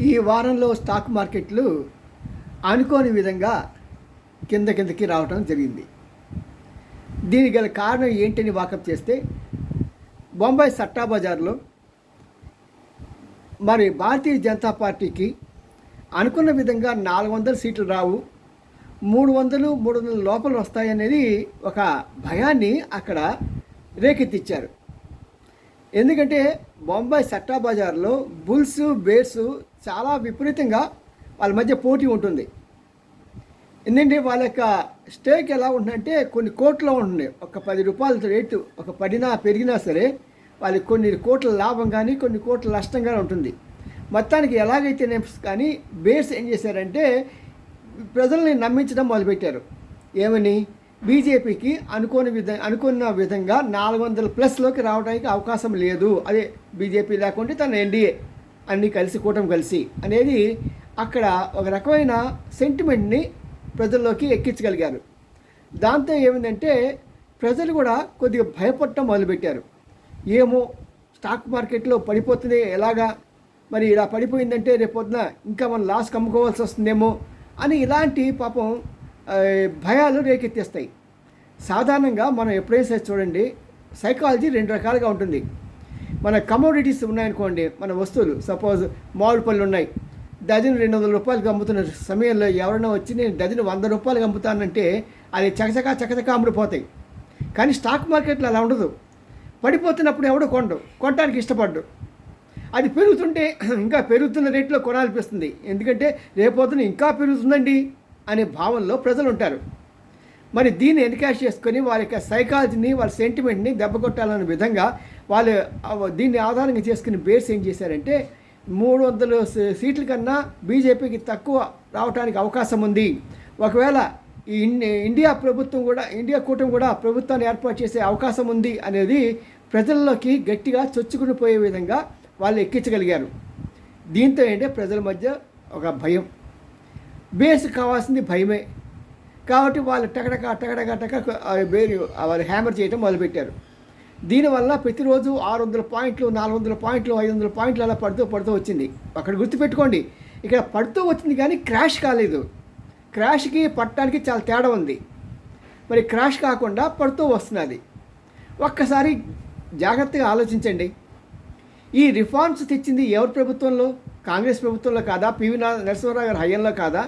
ఈ వారంలో స్టాక్ మార్కెట్లు అనుకోని విధంగా కింద కిందకి రావటం జరిగింది. దీనికి గల కారణం ఏంటని వాకప్ చేస్తే బొంబాయి సట్టా బజార్లో మరి భారతీయ జనతా పార్టీకి అనుకున్న విధంగా నాలుగు వందల సీట్లు రావు మూడు వందలు మూడు వందల లోపల వస్తాయనేది ఒక భయాన్ని అక్కడ రేకెత్తిచ్చారు. ఎందుకంటే బొంబాయి సట్టా బజార్లో బుల్స్ బేర్స్ చాలా విపరీతంగా వాళ్ళ మధ్య పోటీ ఉంటుంది. ఎందుకంటే వాళ్ళ యొక్క స్టేక్ ఎలా ఉంటుందంటే కొన్ని కోట్లు ఉంటుంది. ఒక పది రూపాయల రేటు ఒక పడినా పెరిగినా సరే వాళ్ళకి కొన్ని కోట్ల లాభం కానీ కొన్ని కోట్ల నష్టం కానీ ఉంటుంది. మొత్తానికి ఎలాగైతే కానీ బేస్ ఏం చేశారంటే ప్రజల్ని నమ్మించడం మొదలుపెట్టారు. ఏమని? బీజేపీకి అనుకోని విధ అనుకున్న విధంగా నాలుగు వందల ప్లస్లోకి రావడానికి అవకాశం లేదు. అదే బీజేపీ లేకుంటే తన ఎన్డీఏ అన్నీ కలిసి కూటమి కలిసి అనేది అక్కడ ఒక రకమైన సెంటిమెంట్ని ప్రజల్లోకి ఎక్కించగలిగారు. దాంతో ఏమైందంటే ప్రజలు కూడా కొద్దిగా భయపడటం మొదలుపెట్టారు. ఏమో స్టాక్ మార్కెట్లో పడిపోతుంది ఎలాగా? మరి ఇలా పడిపోయిందంటే రేపొద్దున ఇంకా మనం లాస్ కమ్ముకోవాల్సి వస్తుందేమో అని ఇలాంటి పాపం భయాలు రేకెత్తేస్తాయి. సాధారణంగా మనం ఎప్పుడైనా సరే చూడండి సైకాలజీ రెండు రకాలుగా ఉంటుంది. మన కమోడిటీస్ ఉన్నాయనుకోండి మన వస్తువులు సపోజ్ మామిడి పళ్ళు ఉన్నాయి డజన్ రెండు వందల రూపాయలకి అమ్ముతున్న సమయంలో ఎవరైనా వచ్చి నేను డజన్ వంద రూపాయలకి అమ్ముతానంటే అది చకచకా చకచకా అమ్ముడిపోతాయి. కానీ స్టాక్ మార్కెట్లో అలా ఉండదు. పడిపోతున్నప్పుడు ఎవడు కొండు కొనడానికి ఇష్టపడ్డు. అది పెరుగుతుంటే ఇంకా పెరుగుతున్న రేట్లో కొనాలనిపిస్తుంది. ఎందుకంటే రేపొద్దున ఇంకా పెరుగుతుందండి అనే భావనలో ప్రజలు ఉంటారు. మరి దీన్ని ఎన్కాష్ చేసుకొని వారి యొక్క సైకాలజీని వాళ్ళ సెంటిమెంట్ని దెబ్బకొట్టాలనే విధంగా వాళ్ళు దీన్ని ఆధారంగా చేసుకుని బేస్ ఏం చేశారంటే మూడు వందల సీట్ల కన్నా బీజేపీకి తక్కువ రావడానికి అవకాశం ఉంది. ఒకవేళ ఈ ఇండియా ప్రభుత్వం కూడా ఇండియా కూటమి కూడా ప్రభుత్వాన్ని ఏర్పాటు చేసే అవకాశం ఉంది అనేది ప్రజల్లోకి గట్టిగా చొచ్చుకుని పోయే విధంగా వాళ్ళు ఎక్కించగలిగారు. దీంతో ఏంటంటే ప్రజల మధ్య ఒక భయం. బేస్ కావాల్సింది భయమే. కాబట్టి వాళ్ళు టకటక టకటక టక వేరు వాళ్ళు హ్యామర్ చేయటం మొదలుపెట్టారు. దీనివల్ల ప్రతిరోజు ఆరు వందల పాయింట్లు నాలుగు వందల పాయింట్లు ఐదు వందల పాయింట్లు అలా పడుతూ పడుతూ వచ్చింది. అక్కడ గుర్తుపెట్టుకోండి ఇక్కడ పడుతూ వచ్చింది కానీ క్రాష్ కాలేదు. క్రాష్కి పట్టడానికి చాలా తేడా ఉంది. మరి క్రాష్ కాకుండా పడుతూ వస్తున్నది. ఒక్కసారి జాగ్రత్తగా ఆలోచించండి. ఈ రిఫార్మ్స్ తెచ్చింది ఎవరి ప్రభుత్వంలో? కాంగ్రెస్ ప్రభుత్వంలో కాదా? పివి నరసింహరావు గారి హయంలో కాదా?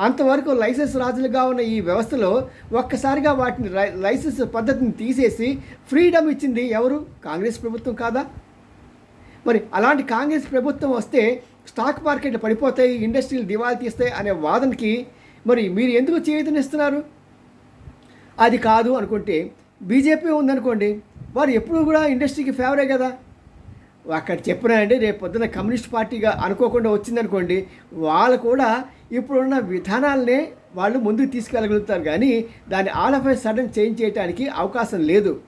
అంతవరకు లైసెన్స్ రాజులుగా ఉన్న ఈ వ్యవస్థలో ఒక్కసారిగా వాటిని లైసెన్స్ పద్ధతిని తీసేసి ఫ్రీడమ్ ఇచ్చింది ఎవరు? కాంగ్రెస్ ప్రభుత్వం కాదా? మరి అలాంటి కాంగ్రెస్ ప్రభుత్వం వస్తే స్టాక్ మార్కెట్లు పడిపోతాయి ఇండస్ట్రీలు దివాళీ తీస్తాయి అనే వాదనకి మరి మీరు ఎందుకు చేయుతనిస్తున్నారు? అది కాదు అనుకుంటే బీజేపీ ఉందనుకోండి వారు ఎప్పుడు కూడా ఇండస్ట్రీకి ఫేవరే కదా. అక్కడ చెప్పినాయంటే రేపు పొద్దున కమ్యూనిస్ట్ పార్టీగా అనుకోకుండా వచ్చిందనుకోండి వాళ్ళు కూడా ఇప్పుడున్న విధానాలనే వాళ్ళు ముందుకు తీసుకెళ్ళగలుగుతారు కానీ దాన్ని all of a sudden change చేయడానికి అవకాశం లేదు.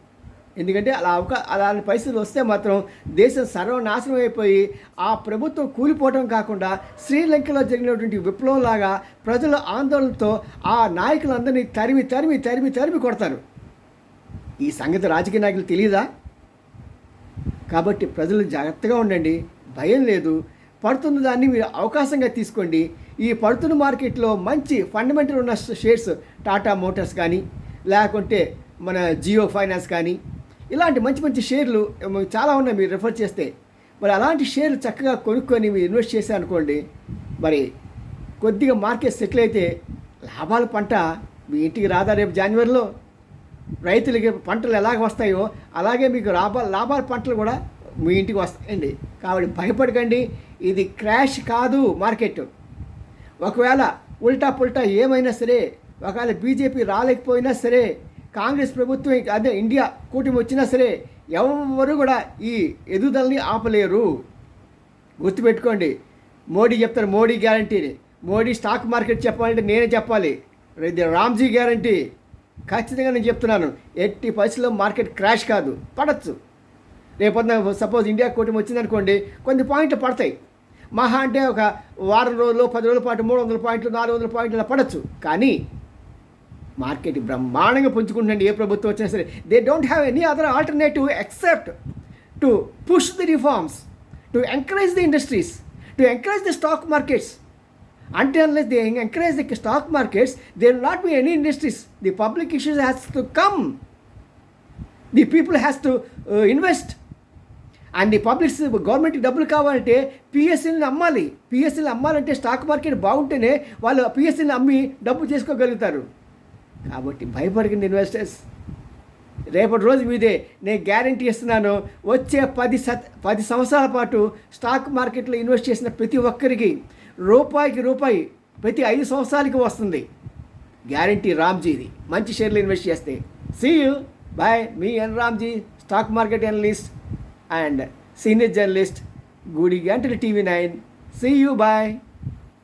ఎందుకంటే అలా అవకా అలాంటి పరిస్థితులు వస్తే మాత్రం దేశం సర్వనాశనం అయిపోయి ఆ ప్రభుత్వం కూలిపోవడం కాకుండా శ్రీలంకలో జరిగినటువంటి విప్లవంలాగా ప్రజల ఆందోళనతో ఆ నాయకులందరినీ తరిమి తరిమి తరిమి తరిమి కొడతారు. ఈ సంగతి రాజకీయ నాయకులు తెలియదా? కాబట్టి ప్రజలు జాగ్రత్తగా ఉండండి. భయం లేదు. పడుతున్న దాన్ని మీరు అవకాశంగా తీసుకోండి. ఈ పడుతున్న మార్కెట్లో మంచి ఫండమెంటల్ ఉన్న షేర్స్ టాటా మోటార్స్ కానీ లేకుంటే మన జియో ఫైనాన్స్ కానీ ఇలాంటి మంచి మంచి షేర్లు చాలా ఉన్నాయి మీరు రిఫర్ చేస్తే. మరి అలాంటి షేర్లు చక్కగా కొనుక్కొని మీరు ఇన్వెస్ట్ చేశారనుకోండి మరి కొద్దిగా మార్కెట్ సెటిల్ అయితే లాభాల పంట మీ ఇంటికి రాదా రేపు జనవరిలో రైతులకి పంటలు ఎలాగ వస్తాయో అలాగే మీకు లాభాలు లాభాల పంటలు కూడా మీ ఇంటికి వస్తాయండి. కాబట్టి భయపడకండి ఇది క్రాష్ కాదు మార్కెట్ ఒకవేళ ఉల్టా పుల్టా ఏమైనా సరే ఒకవేళ బీజేపీ రాలేకపోయినా సరే కాంగ్రెస్ ప్రభుత్వం అదే ఇండియా కూటమి వచ్చినా సరే ఎవరు కూడా ఈ ఎదుగుదలని ఆపలేరు. గుర్తుపెట్టుకోండి మోడీ చెప్తారు మోడీ గ్యారంటీని మోడీ స్టాక్ మార్కెట్ చెప్పాలంటే నేనే చెప్పాలి. ఇది రామ్జీ గ్యారంటీ ఖచ్చితంగా నేను చెప్తున్నాను ఎట్టి పరిస్థితుల్లో మార్కెట్ క్రాష్ కాదు పడచ్చు. రేపొద్దున సపోజ్ ఇండియా కూటమి వచ్చిందనుకోండి కొన్ని పాయింట్లు పడతాయి. మహా అంటే ఒక వారం రోజులు పది రోజుల పాటు మూడు వందల పాయింట్లు నాలుగు వందల పాయింట్లు అలా పడచ్చు కానీ మార్కెట్ బ్రహ్మాండంగా పుంజుకుంటుందండి ఏ ప్రభుత్వం వచ్చినా సరే they don't have any other alternative except to push the reforms to encourage the industries to encourage the stock markets అంటే unless they encourage the stock markets they will not be any industries. The public issues has to come. The people has to. Uh, and ఈ public's గవర్నమెంట్కి డబ్బులు కావాలంటే పిఎస్సీని అమ్మాలి. పిఎస్సీని అమ్మాలంటే stock market బాగుంటేనే వాళ్ళు పిఎస్సీని అమ్మి డబ్బు చేసుకోగలుగుతారు. కాబట్టి భయపడిన ఇన్వెస్టర్స్ రేపటి రోజు మీదే నేను గ్యారంటీ ఇస్తున్నాను. వచ్చే పది సత్ పది సంవత్సరాల పాటు స్టాక్ మార్కెట్లో ఇన్వెస్ట్ చేసిన ప్రతి ఒక్కరికి రూపాయికి రూపాయి ప్రతి ఐదు సంవత్సరాలకి వస్తుంది. గ్యారంటీ రామ్జీది. మంచి షేర్లు ఇన్వెస్ట్ చేస్తే. See you bye me N Ramji stock market analyst and senior journalist Goody Gantil TV9. See you. Bye.